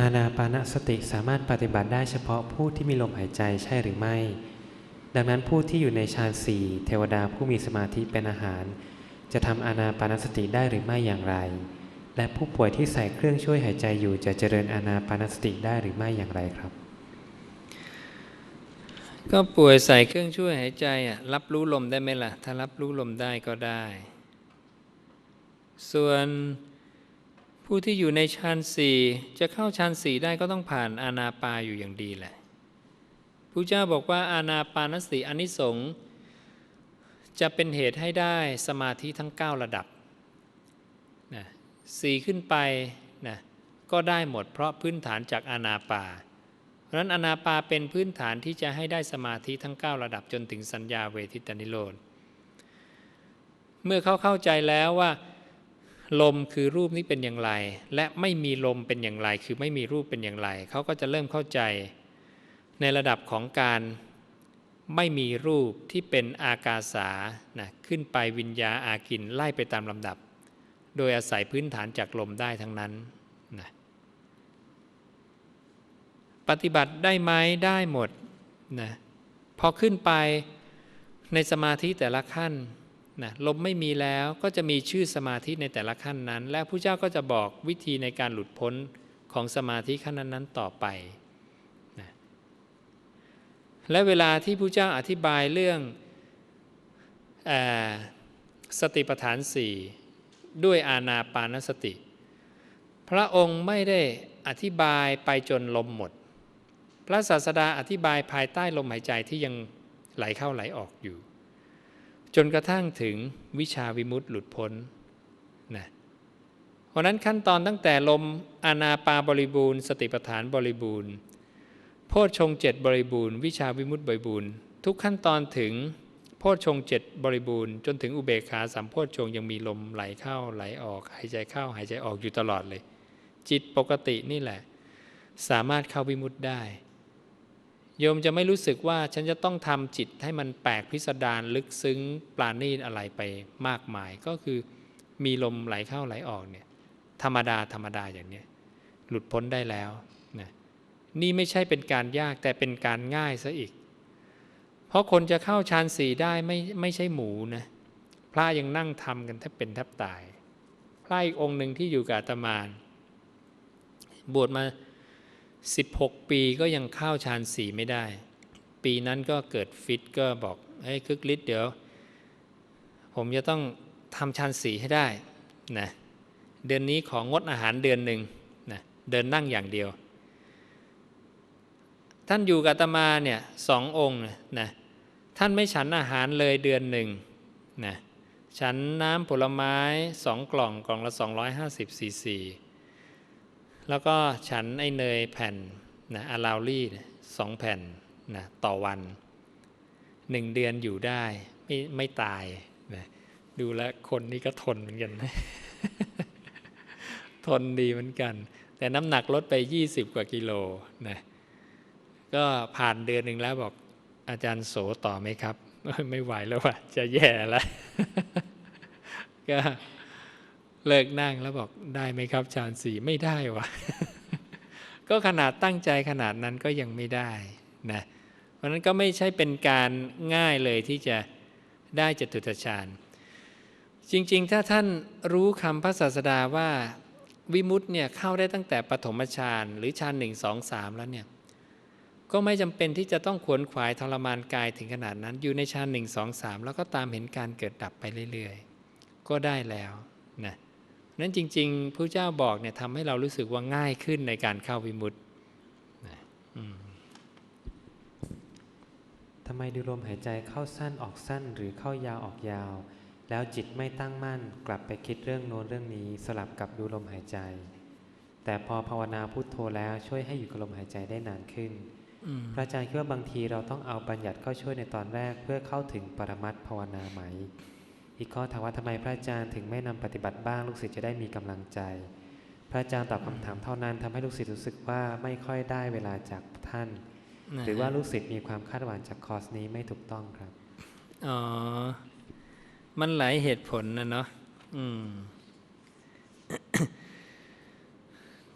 อานาปานสติสามารถปฏิบัติได้เฉพาะผู้ที่มีลมหายใจใช่หรือไม่ ดังนั้นผู้ที่อยู่ในฌานสี่เทวดาผู้มีสมาธิเป็นอาหาร จะทำอานาปานสติได้หรือไม่อย่างไร และผู้ป่วยที่ใส่เครื่องช่วยหายใจอยู่จะเจริญอานาปานสติได้หรือไม่อย่างไรครับ ก็ป่วยใส่เครื่องช่วยหายใจอะรับรู้ลมได้ไหมล่ะ ถ้ารับรู้ลมได้ก็ได้ ส่วน ผู้ที่อยู่ในฌานสี่จะเข้าฌานสี่ได้ก็ต้องผ่านอานาปาอยู่อย่างดีแหละพระเจ้าบอกว่าอานาปานสติอนิสงส์จะเป็นเหตุให้ได้สมาธิทั้ง 9 ระดับนะสี่ขึ้นไปนะก็ได้หมดเพราะพื้นฐานจากอานาปา เพราะฉะนั้นอนาปาเป็นพื้นฐานที่จะให้ได้สมาธิทั้ง 9 ระดับจนถึงสัญญาเวทิตานิโรธ เมื่อเขาเข้าใจแล้วว่า ลมคือรูปนี้เป็นอย่างไร และไม่มีลมเป็นอย่างไร คือไม่มีรูปเป็นอย่างไร เขาก็จะเริ่มเข้าใจ ในระดับของการไม่มีรูปที่เป็นอากาสานะขึ้นไปวิญญาอากินไล่ไปตามลำดับ โดยอาศัยพื้นฐานจากลมได้ทั้งนั้นนะปฏิบัติได้ไหมได้หมดนะพอขึ้นไปในสมาธิแต่ละขั้น นะลมไม่มีแล้วก็จะมีชื่อสมาธิในแต่ละขั้นนั้น และผู้เจ้าก็จะบอกวิธีในการหลุดพ้นของสมาธิขั้นนั้นๆต่อไปนะและเวลาที่ผู้เจ้าอธิบายเรื่องอสติปัฏฐานสี่ด้วยอาณาปานสติ พระองค์ไม่ได้อธิบายไปจนลมหมด พระศาสดาอธิบายภายใต้ลมหายใจที่ยังไหลเข้าไหลออกอยู่ จนกระทั่งถึงวิชาวิมุตติหลุดพ้นนะเพราะนั้นขั้นตอนตั้งแต่ลมอานาปาบริบูรณ์ สติปัฏฐานบริบูรณ์ โพชฌงเจ็ดบริบูรณ์วิชาวิมุตติบริบูรณ์ ทุกขั้นตอนถึงโพชฌงเจ็ดบริบูรณ์จนถึงอุเบกขาสามโพชฌงยังมีลมไหลเข้าไหลออก หายใจเข้าหายใจออกอยู่ตลอดเลย จิตปกตินี่แหละ สามารถเข้าวิมุตติได้ โยมจะไม่รู้สึกว่าฉันจะต้องทำจิตให้มันแปลกพิสดารลึกซึ้งปราณีตอะไรไปมากมาย ก็คือมีลมไหลเข้าไหลออกเนี่ยธรรมดาธรรมดาอย่างนี้หลุดพ้นได้แล้วนะนี่ไม่ใช่เป็นการยากแต่เป็นการง่ายซะอีก เพราะคนจะเข้าฌานสี่ได้ไม่ไม่ใช่หมูนะพระยังนั่งทำกันแทบเป็นแทบตาย พระอีกองค์หนึ่งที่อยู่กับอาตมาบวชมา 16 ปีก็ยังเข้าฌานสี่ไม่ได้ ปีนั้นก็เกิดฟิตก็บอกเฮ้ยคึกฤทธิ์เดี๋ยว ผมจะต้องทำฌานสี่ให้ได้นะเดือนนี้ของงดอาหารเดือนหนึ่งนะเดินนั่งอย่างเดียว ท่านอยู่กับอาตมาเนี่ยสององค์นะท่านไม่ฉันอาหารเลยเดือนหนึ่งนะฉันน้ำผลไม้สองกล่องกล่องละ 250ซีซี แล้วก็ฉันไอเนยแผ่นนะอาลาวลี่สองแผ่นนะต่อวันหนึ่งเดือนอยู่ได้ไม่ไม่ตายนะดูแลคนนี้ก็ทนเหมือนกัน ทนดีเหมือนกัน แต่น้ำหนักลดไป 20 กว่ากิโลนะก็ผ่านเดือนหนึ่งแล้วบอกอาจารย์โสต่อไหมครับ ไม่ไหวแล้วว่ะจะแย่แล้วก็ เลิกนั่งแล้วบอกได้ไหมครับฌานสี่ไม่ได้วะก็ขนาดตั้งใจขนาดนั้นก็ยังไม่ได้นะเพราะนั้นก็ไม่ใช่เป็นการง่ายเลยที่จะได้จตุตฌานจริงๆ ถ้าท่านรู้คำพระศาสดาว่าวิมุตต์เนี่ยเข้าได้ตั้งแต่ปฐมฌานหรือฌานหนึ่งสองสามแล้วเนี่ยก็ไม่จำเป็นที่จะต้องขวนขวายทรมานกายถึงขนาดนั้นอยู่ในฌานหนึ่งสองสามแล้วก็ตามเห็นการเกิดดับไปเรื่อยๆ ก็ได้แล้ว นะนั้นจริง ๆพระเจ้าบอกเนี่ยทำให้เรารู้สึกว่าง่ายขึ้นในการเข้าวิมุตตินะอืมทำไมดูลมหายใจเข้าสั้นออกสั้นหรือเข้ายาวออกยาว แล้วจิตไม่ตั้งมั่นกลับไปคิดเรื่องโน้นเรื่องนี้สลับกับดูลมหายใจ แต่พอภาวนาพุทโธแล้วช่วยให้อยู่กับลมหายใจได้นานขึ้นอืมพระอาจารย์คิดว่าบางทีเราต้องเอาบัญญัติเข้าช่วยในตอนแรกเพื่อเข้าถึงปรมัตถ์ภาวนาไหม อีกข้อถามว่าทำไมพระอาจารย์ถึงไม่นำปฏิบัติบ้างลูกศิษย์จะได้มีกำลังใจ พระอาจารย์ตอบคำถามเท่านั้นทำให้ลูกศิษย์รู้สึกว่าไม่ค่อยได้เวลาจากท่านนะหรือว่าลูกศิษย์มีความคาดหวังจากคอร์สนี้ไม่ถูกต้องครับอ๋อมันหลายเหตุผลนะเนาะอืม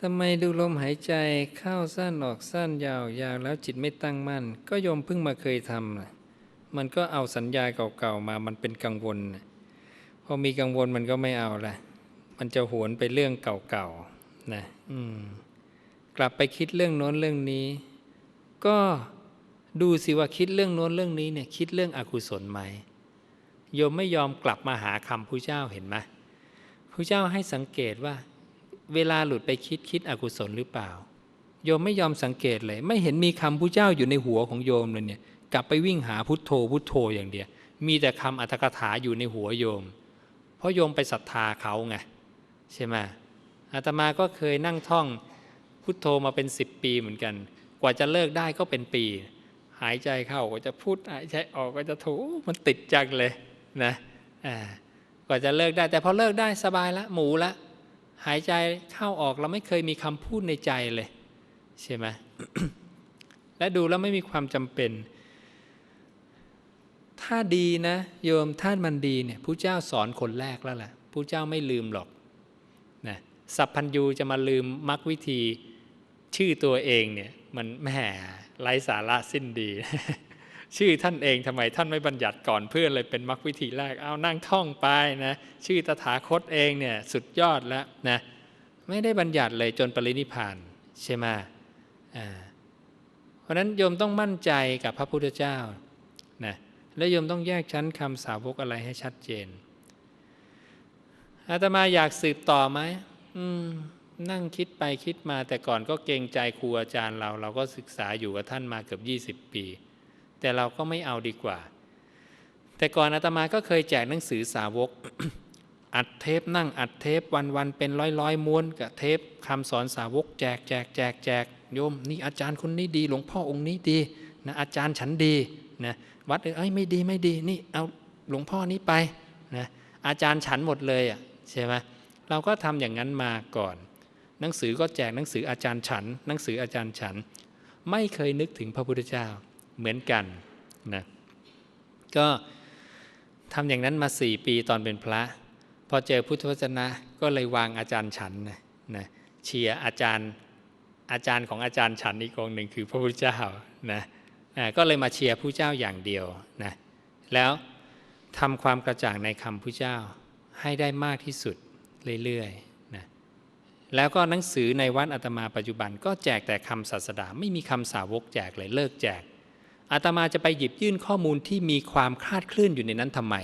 ทำไมดูลมหายใจเข้าสั้นออกสั้นยาวยาวแล้วจิตไม่ตั้งมั่น ก็โยมเพิ่งมาเคยทำน่ะ มันก็เอาสัญญาเก่าๆมา มันเป็นกังวล พอมีกังวลมันก็ไม่เอาละมันจะหวนไปเรื่องเก่าๆนะอืมกลับไปคิดเรื่องโน้นเรื่องนี้ ก็ดูสิว่าคิดเรื่องโน้นเรื่องนี้เนี่ยคิดเรื่องอกุศลไหมโยมไม่ยอมกลับมาหาคำพระเจ้าเห็นไหมพระเจ้าให้สังเกตว่า เวลาหลุดไปคิดคิดอกุศลหรือเปล่า โยมไม่ยอมสังเกตเลย ไม่เห็นมีคำพระเจ้าอยู่ในหัวของโยมเลยเนี่ย กลับไปวิ่งหาพุทโธพุทโธอย่างเดียว มีแต่คำอัตถกถาอยู่ในหัวโยม เพราะโยมไปศรัทธาเขาไงใช่ไหมอาตมาก็เคยนั่งท่องพุทโธมาเป็นสิบปีเหมือนกัน กว่าจะเลิกได้ก็เป็นปี หายใจเข้าก็จะพูดหายใจออกก็จะโถมันติดจังเลยนะกว่าจะเลิกได้ แต่พอเลิกได้สบายละหมูละ หายใจเข้าออกเราไม่เคยมีคำพูดในใจเลย ใช่ไหมและดูแล้วไม่มีความจำเป็น ถ้าดีนะ โยมท่านมันดีเนี่ยผู้เจ้าสอนคนแรกแล้วแหละผู้เจ้าไม่ลืมหรอกนะสัพพัญญูจะมาลืมมรรควิธีชื่อตัวเองเนี่ยมันแหมไร้สาระสิ้นดี ชื่อท่านเองทำไมท่านไม่บัญญัติก่อนเพื่อนเลยเป็นมรรควิธีแรกเอานั่งท่องไปนะชื่อตถาคตเองเนี่ยสุดยอดแล้วนะไม่ได้บัญญัติเลยจนปรินิพานใช่ไหมาเพราะนั้นโยมต้องมั่นใจกับพระพุทธเจ้า และโยมต้องแยกชั้นคำสาวกอะไรให้ชัดเจน อาตมาอยากสืบต่อไหมมนั่งคิดไปคิดมาแต่ก่อนก็เกรงใจครูอาจารย์เรา เราก็ศึกษาอยู่กับท่านมาเกือบ20 ปี แต่เราก็ไม่เอาดีกว่า แต่ก่อนอาตมาก็เคยแจกหนังสือสาวก อัดเทปนั่งอัดเทปวันวันเป็นร้อยร้อยม้วนกับเทปคำสอนสาวก แจกแจกแจกแจกโยมนี่อาจารย์คนนี้ดี หลวงพ่อองค์นี้ดีนะอาจารย์ฉันดีนะ วัดเอ้ยไม่ดีไม่ดีนี่เอาหลวงพ่อนี้ไปนะอาจารย์ฉันหมดเลยอะใช่ไหมเราก็ทำอย่างนั้นมาก่อน หนังสือก็แจกหนังสืออาจารย์ฉัน หนังสืออาจารย์ฉัน ไม่เคยนึกถึงพระพุทธเจ้าเหมือนกันนะก็ทำอย่างนั้นมาสี่ปีตอนเป็นพระ พอเจอพุทธวจนะก็เลยวางอาจารย์ฉันนะนะเชียร์อาจารย์อาจารย์ของอาจารย์ฉันอีกองหนึ่งคือพระพุทธเจ้านะ ก็เลยมาเชียร์ผู้เจ้าอย่างเดียวนะแล้วทำความกระจ่างในคำผู้เจ้าให้ได้มากที่สุดเรื่อยๆนะแล้วก็หนังสือในวัดอาตมาปัจจุบัน ก็แจกแต่คำศาสดาไม่มีคำสาวกแจกเลยเลิกแจกอาตมาจะไปหยิบยื่นข้อมูลที่มีความคลาดเคลื่อนอยู่ในนั้นทำไม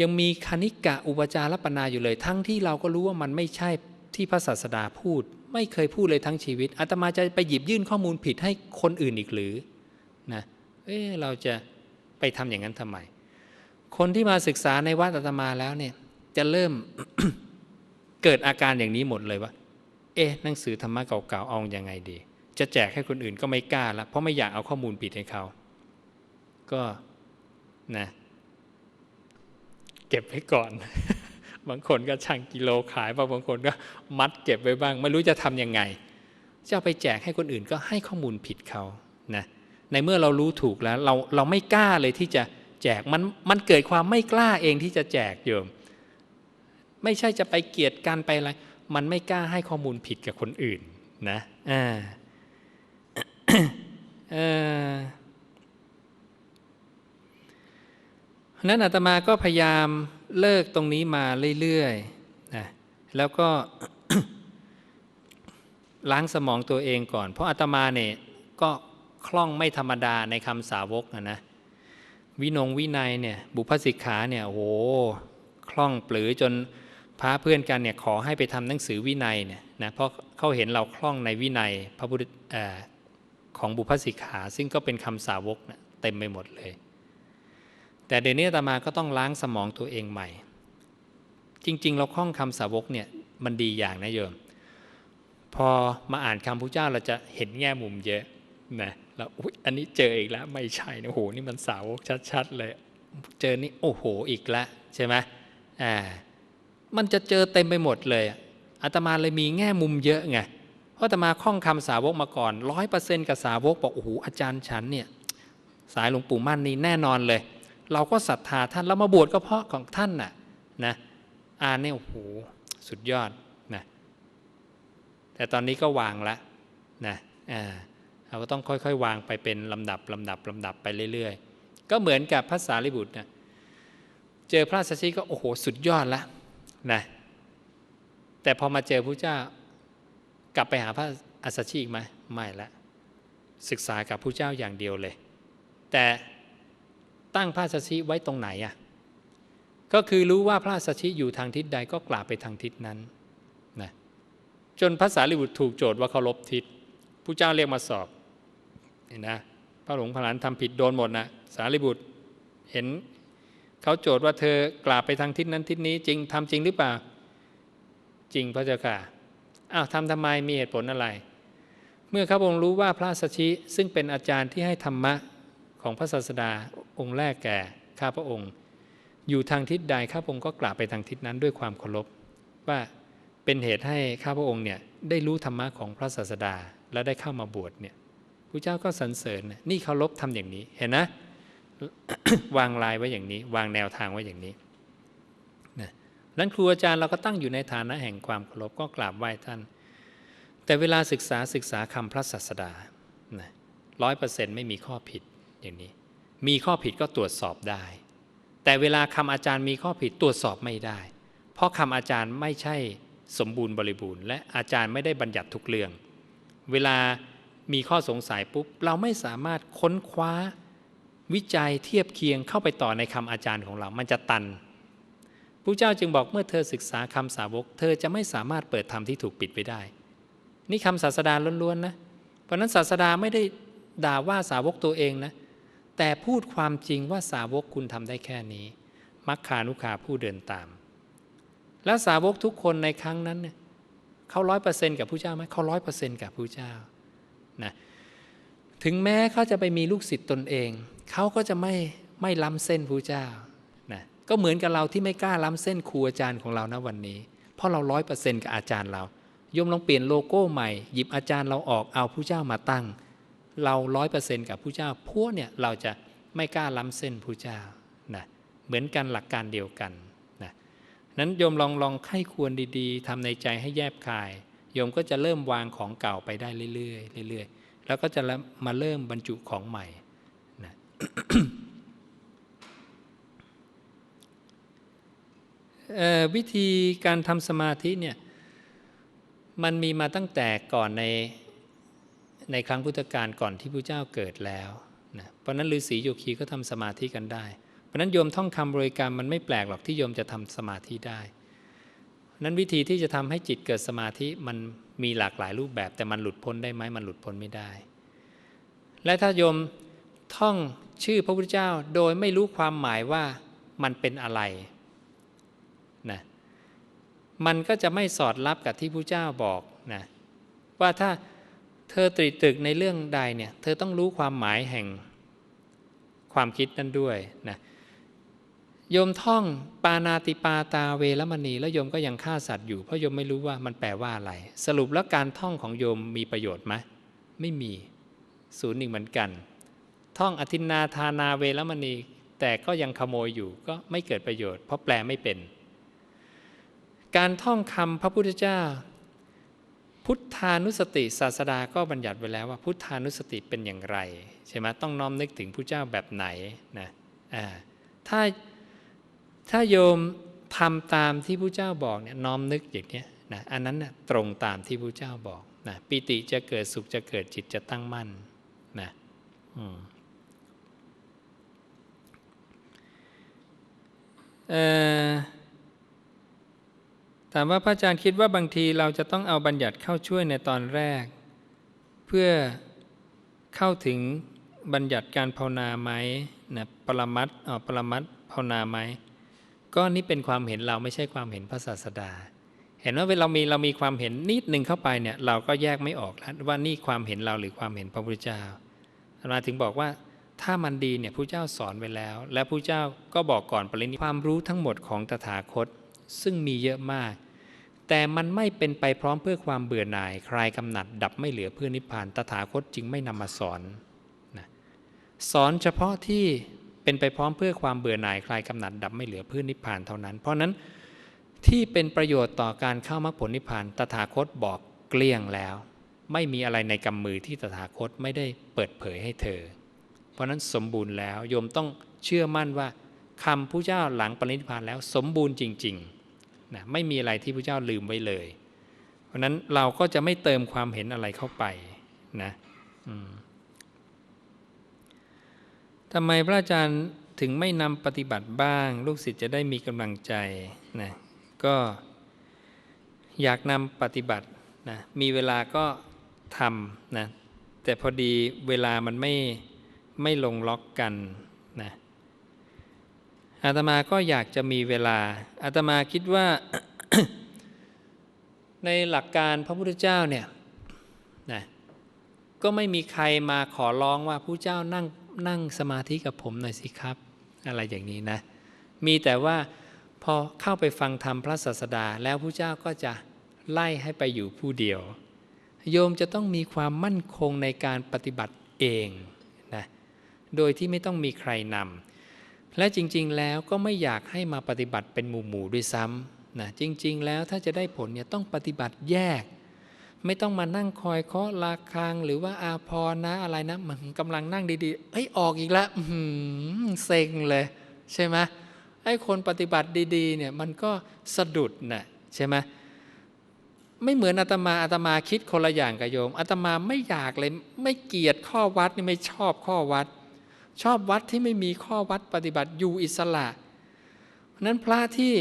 ยังมีคณิกะอุปจารปนาอยู่เลย ทั้งที่เราก็รู้ว่ามันไม่ใช่ที่พระศาสดาพูด ไม่เคยพูดเลยทั้งชีวิตอาตมาจะไปหยิบยื่นข้อมูลผิดให้คนอื่นอีกหรือ เอ๊เราจะไปทำอย่างนั้นทำไม คนที่มาศึกษาในวัดอาตมาแล้วเนี่ย จะเริ่มเกิดอาการอย่างนี้หมดเลยว่า เอ๊ะหนังสือธรรมะเก่าๆเอายังไงดี จะแจกให้คนอื่นก็ไม่กล้าละเพราะไม่อยากเอาข้อมูลผิดให้เขา ก็นะเก็บไว้ก่อน บางคนก็ชั่งกิโลขายบางบางคนก็มัดเก็บไว้บ้าง ไม่รู้จะทำยังไงจะเอาไปแจกให้คนอื่นก็ให้ข้อมูลผิดเขานะ ในเมื่อเรารู้ถูกแล้ว เราเราไม่กล้าเลยที่จะแจกมันมันเกิดความไม่กล้าเองที่จะแจกโยม ไม่ใช่จะไปเกลียดกันไปอะไร มันไม่กล้าให้ข้อมูลผิดกับคนอื่นนะอ่าเออนั้นอาตมาก็พยายามเลิกตรงนี้มาเรื่อยๆนะแล้วก็ล้างสมองตัวเองก่อน เพราะอาตมาเนี่ยก็ คล่องไม่ธรรมดาในคำสาวกนะนะวินงวินัยเนี่ยบุพสิกขาเนี่ยโอ้โหคล่องปลือจนพาเพื่อนกันเนี่ยขอให้ไปทำหนังสือวินัยเนี่ยนะเพราะเขาเห็นเราคล่องในวินัยพระพุทธของบุพสิกขา ซึ่งก็เป็นคำสาวกนะเต็มไปหมดเลย แต่เดี๋ยวนี้อามาก็ต้องล้างสมองตัวเองใหม่ จริง ๆ เราคล่องคำสาวกเนี่ยมันดีอย่างนะโยม พอมาอ่านคำพุทธเจ้าเราจะเห็นแง่มุมเยอะนะ แล้วอุ๊ยอันนี้เจออีกแล้วไม่ใช่นะโอ้โหนี่มันสาวกชัด ๆ เลย เจอนี่โอ้โหอีกแล้วใช่ไหมอ่ามันจะเจอเต็มไปหมดเลยอาตมาเลยมีแง่มุมเยอะไงเพราะอาตมาคล่องคำสาวกมาก่อนร้อยเปอร์เซ็นต์กับสาวกบอกโอ้โหอาจารย์ฉันเนี่ยสายหลวงปู่มั่นนี่แน่นอนเลย เราก็ศรัทธาท่านเรามาบวชก็เพราะของท่านน่ะนะอ่านเนี่ยโอ้โหสุดยอดนะแต่ตอนนี้ก็วางละนะอ่า เราก็ต้องค่อย ๆ วางไปเป็นลำดับลำดับลำดับไปเรื่อย ๆ ก็เหมือนกับพระสารีบุตรนะเจอพระสัชชีก็โอ้โหสุดยอดละนะแต่พอมาเจอพระเจ้ากลับไปหาพระอัสสชิอีกไหมไม่ละศึกษากับพระเจ้าอย่างเดียวเลย แต่ตั้งพระสัชชิไว้ตรงไหนอะก็คือรู้ว่าพระสัชชิอยู่ทางทิศใดก็กราบไปทางทิศนั้นนะจนพระสารีบุตรถูกโจทย์ว่าเคารพทิศพระเจ้าเรียกมาสอบ นนะพระหลวงพระหลานทำผิดโดนหมดนะสารีบุตรเห็นเขาโจทย์ว่าเธอกราบไปทางทิศนั้นทิศนี้จริงทำจริงหรือเปล่า จริงพระเจ้าค่ะอ้าวทำทำไมมีเหตุผลอะไร เมื่อข้าพระองค์รู้ว่าพระสัชชิซึ่งเป็นอาจารย์ที่ให้ธรรมะของพระศาสดาองค์แรกแก่ข้าพระองค์ อยู่ทางทิศใดข้าพระองค์ก็กราบไปทางทิศนั้นด้วยความเคารพว่าเป็นเหตุให้ข้าพระองค์เนี่ยได้รู้ธรรมะของพระศาสดาและได้เข้ามาบวชเนี่ย พระเจ้าก็สรรเสริญนี่เคารพทำอย่างนี้เห็นนะ วางลายไว้อย่างนี้ วางแนวทางไว้อย่างนี้นะนั้นครูอาจารย์เราก็ตั้งอยู่ในฐานะแห่งความเคารพก็กราบไหว้ท่าน แต่เวลาศึกษาศึกษาคำพระศาสดาร้อยเปอร์เซ็นต์ไม่มีข้อผิดอย่างนี้ มีข้อผิดก็ตรวจสอบได้ แต่เวลาคำอาจารย์มีข้อผิดตรวจสอบไม่ได้ เพราะคำอาจารย์ไม่ใช่สมบูรณ์บริบูรณ์ และอาจารย์ไม่ได้บัญญัติทุกเรื่อง เวลา มีข้อสงสัยปุ๊บ เราไม่สามารถค้นคว้าวิจัยเทียบเคียงเข้าไปต่อในคำอาจารย์ของเรา มันจะตันพระเจ้าจึงบอกเมื่อเธอศึกษาคำสาวก เธอจะไม่สามารถเปิดธรรมที่ถูกปิดไว้ได้ นี่คำศาสดาล้วนๆนะ เพราะนั้นศาสดาไม่ได้ด่าว่าสาวกตัวเองนะ แต่พูดความจริงว่าสาวกคุณทำได้แค่นี้ มักคานุขาผู้เดินตาม แล้วสาวกทุกคนในครั้งนั้นเนี่ยเขาร้อยเปอร์เซ็นต์กับผู้เจ้าไหมเขาร้อยเปอร์เซ็นต์กับผู้เจ้า นะถึงแม้เขาจะไปมีลูกศิษย์ตนเอง เขาก็จะไม่ไม่ล้ำเส้นผู้เจ้านะก็เหมือนกับเราที่ไม่กล้าล้ำเส้นครูอาจารย์ของเรานะวันนี้ เพราะเราร้อยเปอร์เซ็นต์กับอาจารย์เราโยมลองเปลี่ยนโลโก้ใหม่ หยิบอาจารย์เราออกเอาผู้เจ้ามาตั้ง เราร้อยเปอร์เซ็นต์กับผู้เจ้าพวกเนี่ยเราจะไม่กล้าล้ำเส้นผู้เจ้านะเหมือนกันหลักการเดียวกันนะนั้นโยมลองลองไข้ควรดีๆทำในใจให้แยบคาย โยมก็จะเริ่มวางของเก่าไปได้เรื่อยๆเรื่อยๆแล้วก็จะมาเริ่มบรรจุของใหม่นะวิธีการทำสมาธิเนี่ยมันมีมาตั้งแต่ก่อนในในครั้งพุทธกาลก่อนที่พระเจ้าเกิดแล้วนะเพราะนั้นฤาษีโยคีก็ทำสมาธิกันได้ เพราะนั้นโยมท่องคำบริกรรมมันไม่แปลกหรอกที่โยมจะทำสมาธิได้ นั้นวิธีที่จะทำให้จิตเกิดสมาธิมันมีหลากหลายรูปแบบ แต่มันหลุดพ้นได้ไหมมันหลุดพ้นไม่ได้ และถ้าโยมท่องชื่อพระพุทธเจ้าโดยไม่รู้ความหมายว่ามันเป็นอะไรนะมันก็จะไม่สอดรับกับที่พระเจ้าบอกนะว่าถ้าเธอตรีตึกในเรื่องใดเนี่ยเธอต้องรู้ความหมายแห่งความคิดนั้นด้วยนะ โยมท่องปานาติปาตาเวรมณี แล้วโยมก็ยังฆ่าสัตว์อยู่เพราะโยมไม่รู้ว่ามันแปลว่าอะไร สรุปแล้วการท่องของโยมมีประโยชน์ไหมไม่มีศูนย์หนึ่งเหมือนกัน ท่องอธินนาทานาเวรมณี แต่ก็ยังขโมยอยู่ก็ไม่เกิดประโยชน์ เพราะแปลไม่เป็น การท่องคำพระพุทธเจ้า พุทธานุสติศาสดาก็บัญญัติไว้แล้วว่า พุทธานุสติเป็นอย่างไรใช่ไหมต้องน้อมนึกถึงผู้เจ้าแบบไหนนะถ้า ถ้าโยมทำตามที่ผู้เจ้าบอกเนี่ยน้อมนึกอย่างนี้นะอันนั้นนะตรงตามที่ผู้เจ้าบอกนะปิติจะเกิดสุขจะเกิดจิตจะตั้งมั่นนะถามว่าพระอาจารย์คิดว่าบางทีเราจะต้องเอาบัญญัติเข้าช่วยในตอนแรก เพื่อเข้าถึงบัญญัติการภาวนาไหมนะปรมัตอ๋อปรมัตภาวนาไหม ก็นี่เป็นความเห็นเราไม่ใช่ความเห็นพระศาสดา เห็นว่าเวลามีเรามีความเห็นนิดหนึ่งเข้าไปเนี่ยเราก็แยกไม่ออกแล้วว่านี่ความเห็นเราหรือความเห็นพระพุทธเจ้าเราถึงบอกว่าถ้ามันดีเนี่ยผู้เจ้าสอนไว้แล้ว และผู้เจ้าก็บอกก่อนปรินิความรู้ทั้งหมดของตถาคตซึ่งมีเยอะมาก แต่มันไม่เป็นไปพร้อมเพื่อความเบื่อหน่ายคลายกำหนัด ดับไม่เหลือเพื่อนิพพานตถาคตจึงไม่นำมาสอนนะสอนเฉพาะที่ เป็นไปพร้อมเพื่อความเบื่อหน่ายคลายกำหนัดดับไม่เหลือเพื่อนิพพานเท่านั้น เพราะนั้นที่เป็นประโยชน์ต่อการเข้ามรรคผลนิพพานตถาคตบอกเกลี้ยงแล้ว ไม่มีอะไรในกำมือที่ตถาคตไม่ได้เปิดเผยให้เธอ เพราะนั้นสมบูรณ์แล้วโยมต้องเชื่อมั่นว่าคำพระเจ้าหลังปรินิพพานแล้วสมบูรณ์จริงๆนะไม่มีอะไรที่พระเจ้าลืมไว้เลย เพราะนั้นเราก็จะไม่เติมความเห็นอะไรเข้าไปนะ อืม ทำไมพระอาจารย์ถึงไม่นำปฏิบัติบ้าง ลูกศิษย์จะได้มีกำลังใจนะก็อยากนำปฏิบัตินะมีเวลาก็ทำนะแต่พอดีเวลามันไม่ไม่ลงล็อกกันนะอาตมาก็อยากจะมีเวลาอาตมาคิดว่า ในหลักการพระพุทธเจ้าเนี่ยนะก็ไม่มีใครมาขอร้องว่าผู้เจ้านั่ง นั่งสมาธิกับผมหน่อยสิครับ อะไรอย่างนี้นะ มีแต่ว่าพอเข้าไปฟังธรรมพระศาสดาแล้วผู้เจ้าก็จะไล่ให้ไปอยู่ผู้เดียว โยมจะต้องมีความมั่นคงในการปฏิบัติเองนะโดยที่ไม่ต้องมีใครนำและจริงๆแล้วก็ไม่อยากให้มาปฏิบัติเป็นหมู่ๆด้วยซ้ำนะจริงๆ แล้วถ้าจะได้ผลเนี่ยต้องปฏิบัติแยก ไม่ต้องมานั่งคอยเคาะราคังหรือว่าอาพรนะอะไรนะมันกำลังนั่งดีๆเอ้ยออกอีกแล้วเซ็งเลย ใช่ไหมไอ้คนปฏิบัติดีๆเนี่ยมันก็สะดุดนะ่ะใช่ไหมไม่เหมือนอาตมาอาตมาคิดคนละอย่างกับโยมอาตมาไม่อยากเลย ไม่เกลียดข้อวัดนี่ไม่ชอบข้อวัด ชอบวัดที่ไม่มีข้อวัดปฏิบัติอยู่อิสระเพราะนั้นพระที่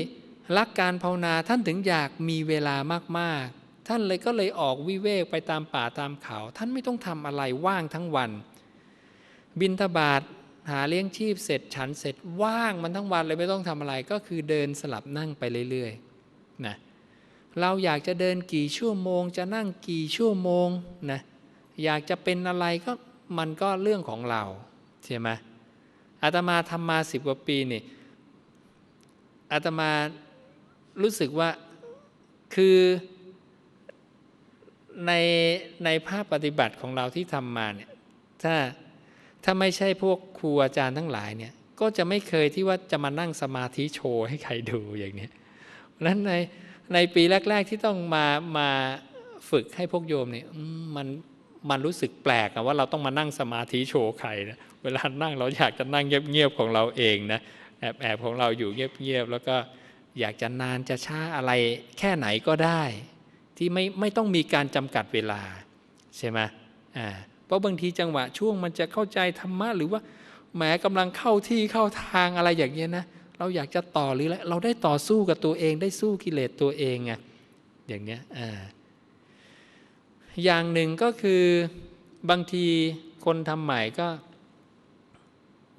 รักการภาวนาท่านถึงอยากมีเวลามากๆ ท่านเลยก็เลยออกวิเวกไปตามป่าตามเขา ท่านไม่ต้องทำอะไรว่างทั้งวัน บินทบาทหาเลี้ยงชีพเสร็จฉันเสร็จว่างมันทั้งวันเลยไม่ต้องทำอะไรก็คือเดินสลับนั่งไปเรื่อยๆนะเราอยากจะเดินกี่ชั่วโมง จะนั่งกี่ชั่วโมงนะอยากจะเป็นอะไรก็มันก็เรื่องของเราใช่ไหมอาตมาทำมาสิบกว่าปีนี่อาตมารู้สึกว่าคือ ในในภาพปฏิบัติของเราที่ทำมาเนี่ยถ้าถ้าไม่ใช่พวกครูอาจารย์ทั้งหลายเนี่ยก็จะไม่เคยที่ว่าจะมานั่งสมาธิโชว์ให้ใครดูอย่างนี้เพราะฉะนั้นในในปีแรก ๆที่ต้องมามาฝึกให้พวกโยมเนี่ยมันมันรู้สึกแปลกอะว่าเราต้องมานั่งสมาธิโชว์ใครนะเวลานั่งเราอยากจะนั่งเงียบๆของเราเองนะแอบแอบของเราอยู่เงียบๆแล้วก็อยากจะนานจะช้าอะไรแค่ไหนก็ได้ ที่ไม่ไม่ต้องมีการจำกัดเวลาใช่ไหมอ่าเพราะบางทีจังหวะช่วงมันจะเข้าใจธรรมะหรือว่าแหมกำลังเข้าที่เข้าทางอะไรอย่างเงี้ยนะเราอยากจะต่อหรืออะไรเราได้ต่อสู้กับตัวเองได้สู้กิเลสตัวเองไงอย่างเนี้ยอ่าอย่างหนึ่งก็คือบางทีคนทำใหม่ก็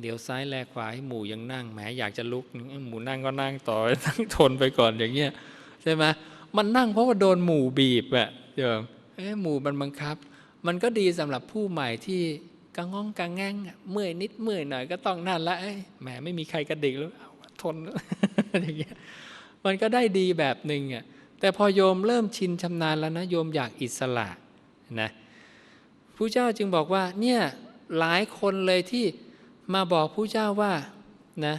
เดี๋ยวซ้ายแลขวาให้หมู่ยังนั่งแหมอยากจะลุกหมู่นั่งก็นั่งต่อนั่งทนไปก่อนอย่างเงี้ยใช่ไหม มันนั่งเพราะว่าโดนหมู่บีบอะโยมเอ้หมู่มันบังคับ มันก็ดีสำหรับผู้ใหม่ที่กังง้องกังแง่งเมื่อยนิดเมื่อยหน่อยก็ต้องนั่นละแหมไม่มีใครกระดิกแล้วทนอย่างเงี้ยมันก็ได้ดีแบบหนึ่งอะแต่พอโยมเริ่มชินชำนาญแล้วนะโยมอยากอิสระนะผู้เจ้าจึงบอกว่าเนี่ยหลายคนเลยที่มาบอกผู้เจ้าว่านะ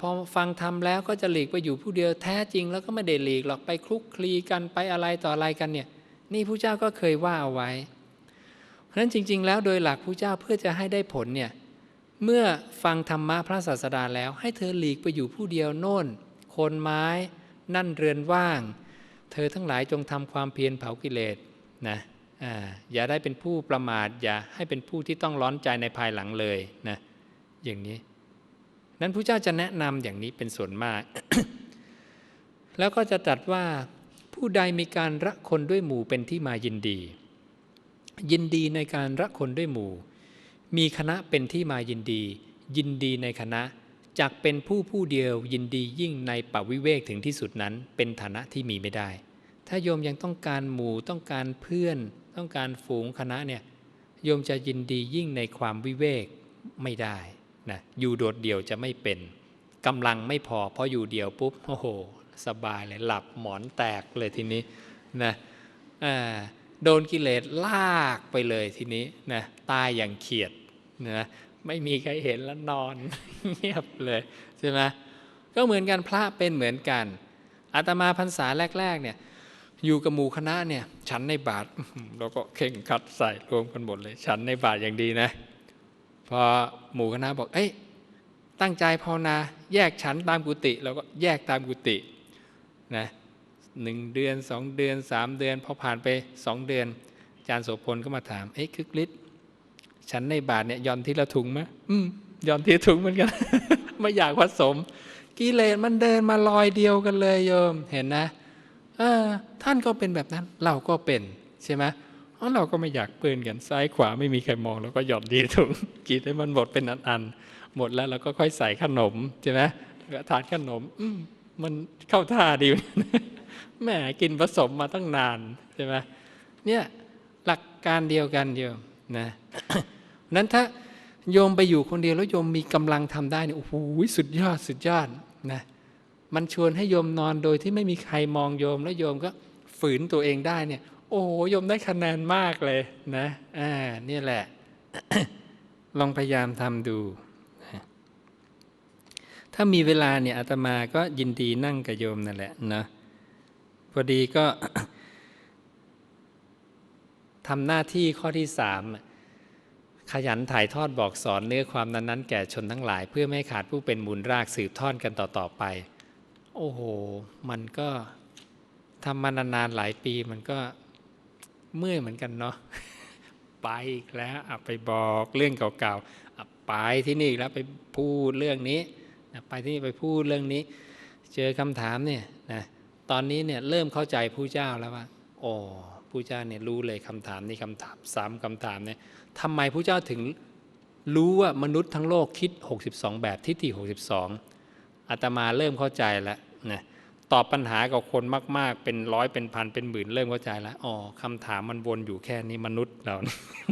พอฟังธรรมแล้วก็จะหลีกไปอยู่ผู้เดียวแท้จริง แล้วก็ไม่ได้หลีกหรอกไปคลุกคลีกันไปอะไรต่ออะไรกันเนี่ยนี่ผู้เจ้าก็เคยว่าเอาไว้ เพราะฉะนั้นจริง ๆ แล้วโดยหลักผู้เจ้าเพื่อจะให้ได้ผลเนี่ยเมื่อฟังธรรมะพระศาสดาแล้ว ให้เธอหลีกไปอยู่ผู้เดียวโน่นโคนไม้นั่นเรือนว่าง เธอทั้งหลายจงทำความเพียรเผากิเลสนะอย่าได้เป็นผู้ประมาทอย่าให้เป็นผู้ที่ต้องร้อนใจในภายหลังเลยนะอย่างนี้ นั้นพระเจ้าจะแนะนำอย่างนี้เป็นส่วนมาก แล้วก็จะตรัสว่าผู้ใดมีการรักคนด้วยหมู่เป็นที่มายินดี ยินดีในการรักคนด้วยหมู่ มีคณะเป็นที่มายินดี ยินดีในคณะจักเป็นผู้ผู้เดียวยินดียิ่งในปวิเวกถึงที่สุดนั้นเป็นฐานะที่มีไม่ได้ ถ้าโยมยังต้องการหมู่ต้องการเพื่อน ต้องการฝูงคณะเนี่ยโยมจะยินดียิ่งในความวิเวกไม่ได้ นะอยู่โดดเดี่ยวจะไม่เป็นกำลังไม่พอเพราะอยู่เดียวปุ๊บโอ้โห สบายเลยหลับหมอนแตกเลยทีนี้นะโดนกิเลสลากไปเลยทีนี้นะตายอย่างเขียดนะไม่มีใครเห็นแล้วนอนเงียบเลยใช่ไหมก็เหมือนกันพระเป็นเหมือนกันอาตมาพรรษาแรก ๆ เนี่ย อยู่กับหมู่คณะเนี่ย ฉันในบาทเราก็เข่งคัดใส่รวมกันหมดเลย ฉันในบาทอย่างดีนะ พอหมู่คณะบอก เอ้ยตั้งใจภาวนาแยกฉันตามกุฏิเราก็แยกตามกุฏินะหนึ่งเดือนสองเดือนสามเดือน พอผ่านไปสองเดือนอาจารย์โสพลก็มาถามเอ้ยคึกฤทธิ์ฉันในบาทเนี่ยย่อนที่ละถุงไหมอืมย่อนที่ถุงเหมือนกัน ไม่อยากผสมกิเลสมันเดินมาลอยเดียวกันเลยโยมเห็นนะเออท่านก็เป็นแบบนั้นเราก็เป็นใช่ไหม ราะเราก็ไม่อยากเปื้อนกันซ้ายขวาไม่มีใครมองเราก็หยอนดีถุงกินให้มันหมดเป็นอันๆหมดแล้วเราก็ค่อยใส่ขนมใช่ไหมแล้วก็ทานขนมอืมมันเข้าท่าดีแหมกินผสมมาตั้งนานใช่ไหมเนี่ยหลักการเดียวกันโยมนะนั้นถ้าโยมไปอยู่คนเดียวแล้วโยมมีกำลังทำได้เนี่ยโอ้โหสุดยอดสุดยอดนะมันชวนให้โยมนอนโดยที่ไม่มีใครมองโยมแล้วโยมก็ฝืนตัวเองได้เนี่ย โอ้โหยมได้คะแนนมากเลยนะอ่าเนี่ยแหละ ลองพยายามทำดู ถ้ามีเวลาเนี่ยอาตมาก็ยินดีนั่งกับโยมนั่นแหละนะพอดีก็ทำหน้าที่ข้อที่สามขยันถ่ายทอดบอกสอนเนื้อความนั้น ๆ แก่ชนทั้งหลาย เพื่อไม่ให้ขาดผู้เป็นมูลรากสืบทอดกันต่อ ๆ ไป โอ้โห มันก็ทำมานานๆหลายปีมันก็ เมื่อยเหมือนกันเนาะไปอีกแล้วไปบอกเรื่องเก่าๆไปที่นี่แล้วไปพูดเรื่องนี้ไปที่นี่ไปพูดเรื่องนี้ เจอคำถามเนี่ยนะตอนนี้เนี่ยเริ่มเข้าใจผู้เจ้าแล้วว่าโอ้ผู้เจ้าเนี่ยรู้เลยคำถามนี้คำถามซ้ำคำถามเนี่ยทำไมผู้เจ้าถึงรู้ว่ามนุษย์ทั้งโลกคิด 62 แบบทิฏฐิ62อาตมาเริ่มเข้าใจแล้วนะ ตอบปัญหากับคนมาก ๆ เป็นร้อยเป็นพันเป็นหมื่นเริ่มเข้าใจแล้วอ๋อคำถามมันวนอยู่แค่นี้มนุษย์เรา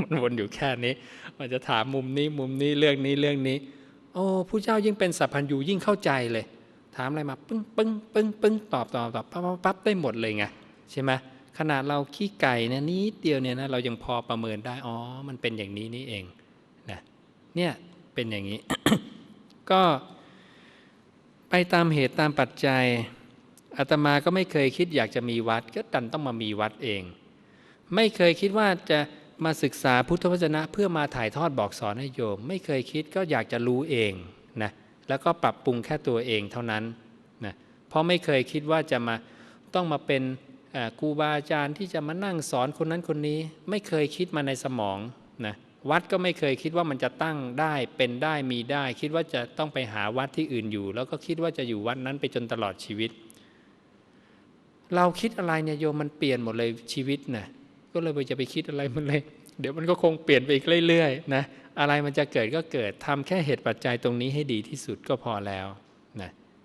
มันวนอยู่แค่นี้ มันจะถามมุมนี้มุมนี้เรื่องนี้เรื่องนี้โอ้ผู้เจ้ายิ่งเป็นสัพพัญญูยิ่งเข้าใจเลย ถามอะไรมาปึ้งปึ้งปึ้งปึ้งตอบตอบตอบปั๊บปั๊บปั๊บได้หมดเลยไงใช่ไหมขนาดเราขี้ไก่เนี่ยนิดเดียวเนี่ยนะเรายังพอประเมินได้อ๋อมันเป็นอย่างนี้นี่เองนะเนี่ยเป็นอย่างนี้ ก็ไปตามเหตุตามปัจจัย อาตมาก็ไม่เคยคิดอยากจะมีวัด ก็ดันต้องมามีวัดเอง ไม่เคยคิดว่าจะมาศึกษาพุทธวจนะเพื่อมาถ่ายทอดบอกสอนให้โยม ไม่เคยคิดก็อยากจะรู้เองนะแล้วก็ปรับปรุงแค่ตัวเองเท่านั้นนะเพราะไม่เคยคิดว่าจะมาต้องมาเป็นครูบาอาจารย์ที่จะมานั่งสอนคนนั้นคนนี้ ไม่เคยคิดมาในสมองนะวัดก็ไม่เคยคิดว่ามันจะตั้งได้เป็นได้มีได้ คิดว่าจะต้องไปหาวัดที่อื่นอยู่ แล้วก็คิดว่าจะอยู่วัดนั้นไปจนตลอดชีวิต เราคิดอะไรเนี่ยโยมมันเปลี่ยนหมดเลยชีวิตนะก็เลยไปจะไปคิดอะไรมันเลย เดี๋ยวมันก็คงเปลี่ยนไปอีกเรื่อยๆนะอะไรมันจะเกิดก็เกิดทำแค่เหตุปัจจัยตรงนี้ให้ดีที่สุดก็พอแล้ว